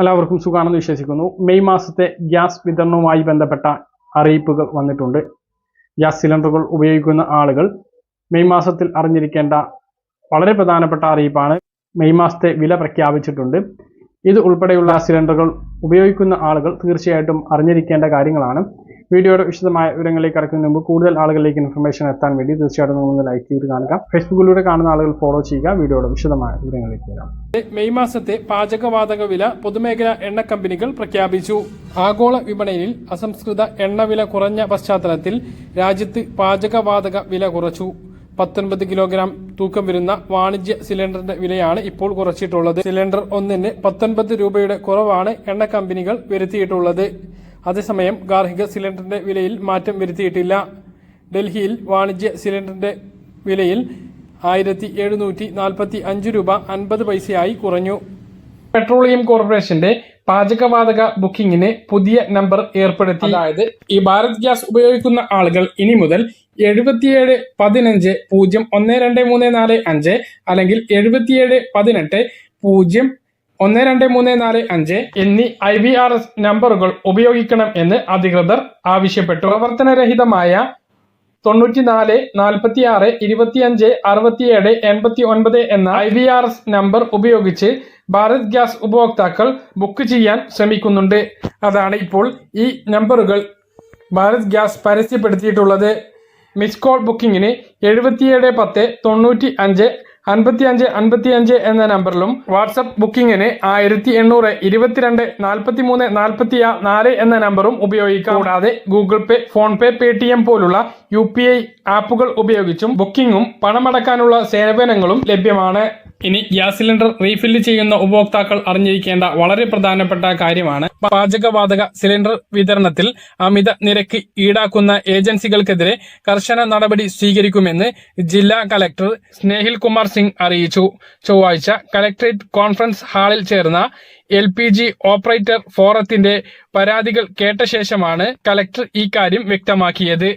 എല്ലാവർക്കും സുഖാണെന്ന് വിശ്വസിക്കുന്നു. മെയ് മാസത്തെ ഗ്യാസ് വിതരണവുമായി ബന്ധപ്പെട്ട അറിയിപ്പുകൾ വന്നിട്ടുണ്ട്. ഗ്യാസ് സിലിണ്ടറുകൾ ഉപയോഗിക്കുന്ന ആളുകൾ മെയ് മാസത്തിൽ അറിഞ്ഞിരിക്കേണ്ട വളരെ പ്രധാനപ്പെട്ട അറിയിപ്പാണ്. മെയ് മാസത്തെ വില പ്രഖ്യാപിച്ചിട്ടുണ്ട്. ഇത് ഉൾപ്പെടെയുള്ള സിലിണ്ടറുകൾ ഉപയോഗിക്കുന്ന ആളുകൾ തീർച്ചയായിട്ടും അറിഞ്ഞിരിക്കേണ്ട കാര്യങ്ങളാണ്. വീഡിയോയുടെ വിശദമായ വിവരങ്ങളിലേക്ക് കടക്കുന്നതിന് മുമ്പ് കൂടുതൽ ആളുകളിലേക്ക് ഇൻഫർമേഷൻ എത്താൻ വേണ്ടി തീർച്ചയായിട്ടും നിങ്ങൾ ലൈക്ക് ചെയ്ത് കാണുക ഫേസ്ബുക്കിലൂടെ കാണുന്ന ആളുകൾ ഫോളോ ചെയ്യുക. വീഡിയോയുടെ വിശദമായ വിവരങ്ങളിലേക്ക് വരാം. മെയ് മാസത്തെ പാചകവാതക വില പൊതുമേഖലാ എണ്ണ കമ്പനികൾ പ്രഖ്യാപിച്ചു. ആഗോള വിപണിയിൽ അസംസ്കൃത എണ്ണവില കുറഞ്ഞ പശ്ചാത്തലത്തിൽ രാജ്യത്ത് പാചകവാതക വില കുറച്ചു. പത്തൊൻപത് കിലോഗ്രാം തൂക്കം വരുന്ന വാണിജ്യ സിലിണ്ടറിന്റെ വിലയാണ് ഇപ്പോൾ കുറച്ചിട്ടുള്ളത്. സിലിണ്ടർ ഒന്നിന് പത്തൊൻപത് രൂപയുടെ കുറവാണ് എണ്ണ കമ്പനികൾ വരുത്തിയിട്ടുള്ളത്. അതേസമയം ഗാർഹിക സിലിണ്ടറിന്റെ വിലയിൽ മാറ്റം വരുത്തിയിട്ടില്ല. ഡൽഹിയിൽ വാണിജ്യ സിലിണ്ടറിന്റെ വിലയിൽ ആയിരത്തി എഴുന്നൂറ്റി നാൽപ്പത്തി അഞ്ച് രൂപ അൻപത് പൈസയായി കുറഞ്ഞു. പെട്രോളിയം കോർപ്പറേഷന്റെ പാചകവാതക ബുക്കിംഗിന് പുതിയ നമ്പർ ഏർപ്പെടുത്തി. അതായത് ഈ ഭാരത് ഗ്യാസ് ഉപയോഗിക്കുന്ന ആളുകൾ ഇനി മുതൽ എഴുപത്തിയേഴ് പതിനഞ്ച് പൂജ്യം ഒന്ന് രണ്ട് മൂന്ന് നാല് അഞ്ച് അല്ലെങ്കിൽ എഴുപത്തിയേഴ് പതിനെട്ട് പൂജ്യം ഒന്ന് രണ്ട് മൂന്ന് നാല് അഞ്ച് എന്നീ ഐ വി ആർ എസ് നമ്പറുകൾ ഉപയോഗിക്കണം എന്ന് അധികൃതർ ആവശ്യപ്പെട്ടു. പ്രവർത്തനരഹിതമായ തൊണ്ണൂറ്റിനാല് നാൽപ്പത്തി ആറ് ഇരുപത്തിയഞ്ച് അറുപത്തിയേഴ് എൺപത്തി ഒൻപത് എന്ന I V R S number ഉപയോഗിച്ച് ഭാരത് ഗ്യാസ് ഉപഭോക്താക്കൾ ബുക്ക് ചെയ്യാൻ ശ്രമിക്കുന്നുണ്ട്. അതാണ് ഇപ്പോൾ ഈ നമ്പറുകൾ ഭാരത് ഗ്യാസ് പരസ്യപ്പെടുത്തിയിട്ടുള്ളത്. മിസ് കോൾ ബുക്കിങ്ങിന് എഴുപത്തിയേഴ് പത്ത് തൊണ്ണൂറ്റി അഞ്ച് അൻപത്തി അഞ്ച് അൻപത്തി അഞ്ച് എന്ന നമ്പറിലും വാട്സപ്പ് ബുക്കിംഗിന് ആയിരത്തി എണ്ണൂറ് ഇരുപത്തിരണ്ട് നാൽപ്പത്തി മൂന്ന് നാൽപ്പത്തി നാല് എന്ന നമ്പറും ഉപയോഗിക്കാം. കൂടാതെ Google pay phone pay Paytm പോലുള്ള യു പി ഐ ആപ്പുകൾ ഉപയോഗിച്ചും ബുക്കിംഗും പണമടക്കാനുള്ള സേവനങ്ങളും ലഭ്യമാണ്. ഇനി ഗ്യാസ് സിലിണ്ടർ റീഫില്ല് ചെയ്യുന്ന ഉപഭോക്താക്കൾ അറിഞ്ഞിരിക്കേണ്ട വളരെ പ്രധാനപ്പെട്ട കാര്യമാണ്. പാചകവാതക സിലിണ്ടർ വിതരണത്തിൽ അമിത നിരക്ക് ഈടാക്കുന്ന ഏജൻസികൾക്കെതിരെ കർശന നടപടി സ്വീകരിക്കുമെന്ന് ജില്ലാ കലക്ടർ സ്നേഹിൽ കുമാർ സിംഗ് അറിയിച്ചു. ചൊവ്വാഴ്ച കലക്ടറേറ്റ് കോൺഫറൻസ് ഹാളിൽ ചേർന്ന എൽ പി ജി ഓപ്പറേറ്റർ ഫോറത്തിന്റെ പരാതികൾ കേട്ട ശേഷമാണ് കലക്ടർ ഇക്കാര്യം വ്യക്തമാക്കിയത്.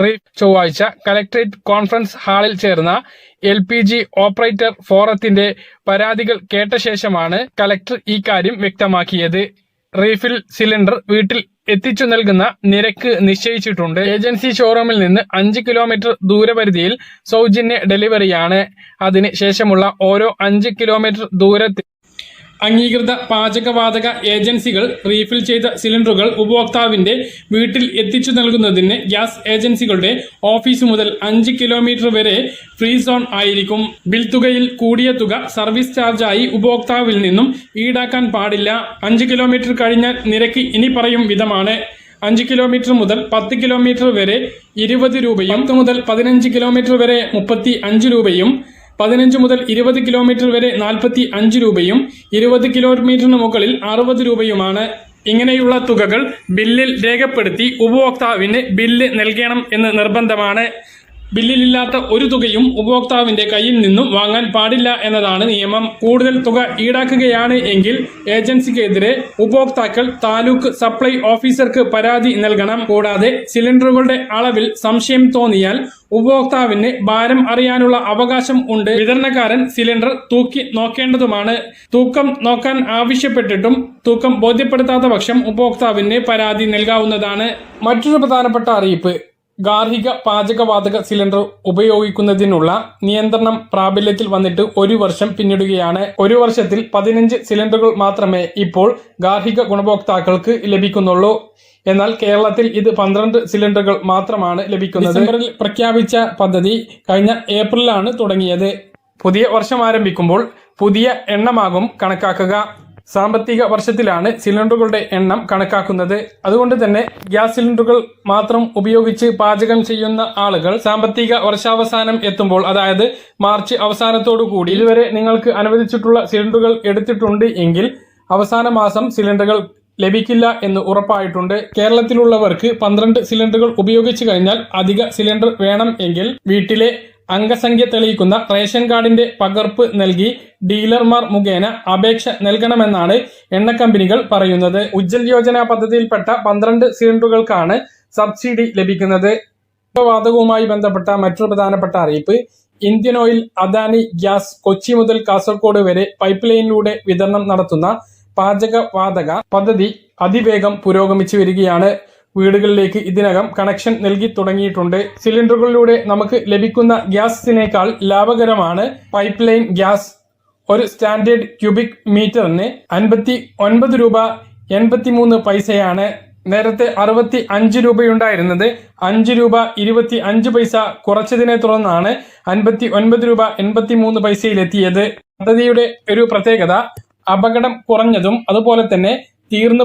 റീ- ചൊവ്വാഴ്ച കലക്ട്രേറ്റ് കോൺഫറൻസ് ഹാളിൽ ചേർന്ന എൽ പി ജി ഓപ്പറേറ്റർ ഫോറത്തിന്റെ പരാതികൾ കേട്ട ശേഷമാണ് കലക്ടർ ഇക്കാര്യം വ്യക്തമാക്കിയത്. റീഫിൽ സിലിണ്ടർ വീട്ടിൽ എത്തിച്ചു നൽകുന്ന നിരക്ക് നിശ്ചയിച്ചിട്ടുണ്ട്. ഏജൻസി ഷോറൂമിൽ നിന്ന് അഞ്ച് കിലോമീറ്റർ ദൂരപരിധിയിൽ സൗജന്യ ഡെലിവറിയാണ്. അതിന് ശേഷമുള്ള ഓരോ അഞ്ച് കിലോമീറ്റർ ദൂരത്തിൽ അംഗീകൃത പാചകവാതക ഏജൻസികൾ റീഫിൽ ചെയ്ത സിലിണ്ടറുകൾ ഉപഭോക്താവിന്റെ വീട്ടിൽ എത്തിച്ചു നൽകുന്നതിന് ഗ്യാസ് ഏജൻസികളുടെ ഓഫീസ് മുതൽ അഞ്ച് കിലോമീറ്റർ വരെ ഫ്രീ സോൺ ആയിരിക്കും. ബിൽ തുകയിൽ കൂടിയ തുക സർവീസ് ചാർജായി ഉപഭോക്താവിൽ നിന്നും ഈടാക്കാൻ പാടില്ല. അഞ്ച് കിലോമീറ്റർ കഴിഞ്ഞാൽ നിരക്ക് ഇനി പറയും വിധമാണ്. അഞ്ച് കിലോമീറ്റർ മുതൽ പത്ത് കിലോമീറ്റർ വരെ ഇരുപത് രൂപയും പത്ത് മുതൽ പതിനഞ്ച് കിലോമീറ്റർ വരെ മുപ്പത്തി അഞ്ച് രൂപയും പതിനഞ്ച് മുതൽ ഇരുപത് കിലോമീറ്റർ വരെ നാൽപ്പത്തി അഞ്ച് രൂപയും ഇരുപത് കിലോമീറ്ററിന് മുകളിൽ അറുപത് രൂപയുമാണ്. ഇങ്ങനെയുള്ള തുകകൾ ബില്ലിൽ രേഖപ്പെടുത്തി ഉപഭോക്താവിന് ബില്ല് നൽകണം എന്ന് നിർബന്ധമാണ്. ബില്ലിലില്ലാത്ത ഒരു തുകയും ഉപഭോക്താവിന്റെ കയ്യിൽ നിന്നും വാങ്ങാൻ പാടില്ല എന്നതാണ് നിയമം. കൂടുതൽ തുക ഈടാക്കുകയാണ് എങ്കിൽ ഏജൻസിക്കെതിരെ ഉപഭോക്താക്കൾ താലൂക്ക് സപ്ലൈ ഓഫീസർക്ക് പരാതി നൽകണം. കൂടാതെ സിലിണ്ടറുകളുടെ അളവിൽ സംശയം തോന്നിയാൽ ഉപഭോക്താവിന് ഭാരം അറിയാനുള്ള അവകാശം ഉണ്ട്. വിതരണക്കാരൻ സിലിണ്ടർ തൂക്കി നോക്കേണ്ടതുമാണ്. തൂക്കം നോക്കാൻ ആവശ്യപ്പെട്ടിട്ടും തൂക്കം ബോധ്യപ്പെടുത്താത്ത പക്ഷം ഉപഭോക്താവിന് പരാതി നൽകാവുന്നതാണ്. മറ്റൊരു പ്രധാനപ്പെട്ട അറിയിപ്പ്. ഗാർഹിക പാചകവാതക സിലിണ്ടർ ഉപയോഗിക്കുന്നതിനുള്ള നിയന്ത്രണം പ്രാബല്യത്തിൽ വന്നിട്ട് ഒരു വർഷം പിന്നിടുകയാണ്. ഒരു വർഷത്തിൽ പതിനഞ്ച് സിലിണ്ടറുകൾ മാത്രമേ ഇപ്പോൾ ഗാർഹിക ഗുണഭോക്താക്കൾക്ക് ലഭിക്കുന്നുള്ളൂ. എന്നാൽ കേരളത്തിൽ ഇത് പന്ത്രണ്ട് സിലിണ്ടറുകൾ മാത്രമാണ് ലഭിക്കുന്നത്. ഡിസംബറിൽ പ്രഖ്യാപിച്ച പദ്ധതി കഴിഞ്ഞ ഏപ്രിലാണ് തുടങ്ങിയത്. പുതിയ വർഷം ആരംഭിക്കുമ്പോൾ പുതിയ എണ്ണമാകും കണക്കാക്കുക. സാമ്പത്തിക വർഷത്തിലാണ് സിലിണ്ടറുകളുടെ എണ്ണം കണക്കാക്കുന്നത്. അതുകൊണ്ട് തന്നെ ഗ്യാസ് സിലിണ്ടറുകൾ മാത്രം ഉപയോഗിച്ച് പാചകം ചെയ്യുന്ന ആളുകൾ സാമ്പത്തിക വർഷാവസാനം എത്തുമ്പോൾ അതായത് മാർച്ച് അവസാനത്തോടു കൂടി ഇതുവരെ നിങ്ങൾക്ക് അനുവദിച്ചിട്ടുള്ള സിലിണ്ടറുകൾ എടുത്തിട്ടുണ്ട് എങ്കിൽ അവസാന മാസം സിലിണ്ടറുകൾ ലഭിക്കില്ല എന്ന് ഉറപ്പായിട്ടുണ്ട്. കേരളത്തിലുള്ളവർക്ക് പന്ത്രണ്ട് സിലിണ്ടറുകൾ ഉപയോഗിച്ചു കഴിഞ്ഞാൽ അധിക സിലിണ്ടർ വേണം എങ്കിൽ വീട്ടിലെ അംഗസംഖ്യ തെളിയിക്കുന്ന റേഷൻ കാർഡിന്റെ പകർപ്പ് നൽകി ഡീലർമാർ മുഖേന അപേക്ഷ നൽകണമെന്നാണ് എണ്ണ കമ്പനികൾ പറയുന്നത്. ഉജ്ജൽ യോജന പദ്ധതിയിൽപ്പെട്ട പന്ത്രണ്ട് സിലിണ്ടറുകൾക്കാണ് സബ്സിഡി ലഭിക്കുന്നത്. വാതകവുമായി ബന്ധപ്പെട്ട മറ്റൊരു പ്രധാനപ്പെട്ട അറിയിപ്പ്. Indian oil Adani gas Kochi മുതൽ കാസർഗോഡ് വരെ പൈപ്പ് ലൈനിലൂടെ വിതരണം നടത്തുന്ന പാചകവാതക പദ്ധതി അതിവേഗം പുരോഗമിച്ചു വരികയാണ്. വീടുകളിലേക്ക് ഇതിനകം കണക്ഷൻ നൽകി തുടങ്ങിയിട്ടുണ്ട്. സിലിണ്ടറുകളിലൂടെ നമുക്ക് ലഭിക്കുന്ന ഗ്യാസിനേക്കാൾ ലാഭകരമാണ് പൈപ്പ് ലൈൻ ഗ്യാസ്. ഒരു സ്റ്റാൻഡേർഡ് ക്യൂബിക് മീറ്ററിന് അൻപത്തി ഒൻപത് രൂപ എൺപത്തി മൂന്ന് പൈസയാണ്. നേരത്തെ അറുപത്തി അഞ്ച് രൂപയുണ്ടായിരുന്നത്. അഞ്ച് രൂപ ഇരുപത്തി അഞ്ച് പൈസ കുറച്ചതിനെ തുടർന്നാണ് അൻപത്തി ഒൻപത് രൂപ എൺപത്തി മൂന്ന് പൈസയിലെത്തിയത്. പദ്ധതിയുടെ ഒരു പ്രത്യേകത അപകടം കുറഞ്ഞതും അതുപോലെ തന്നെ തീർന്നു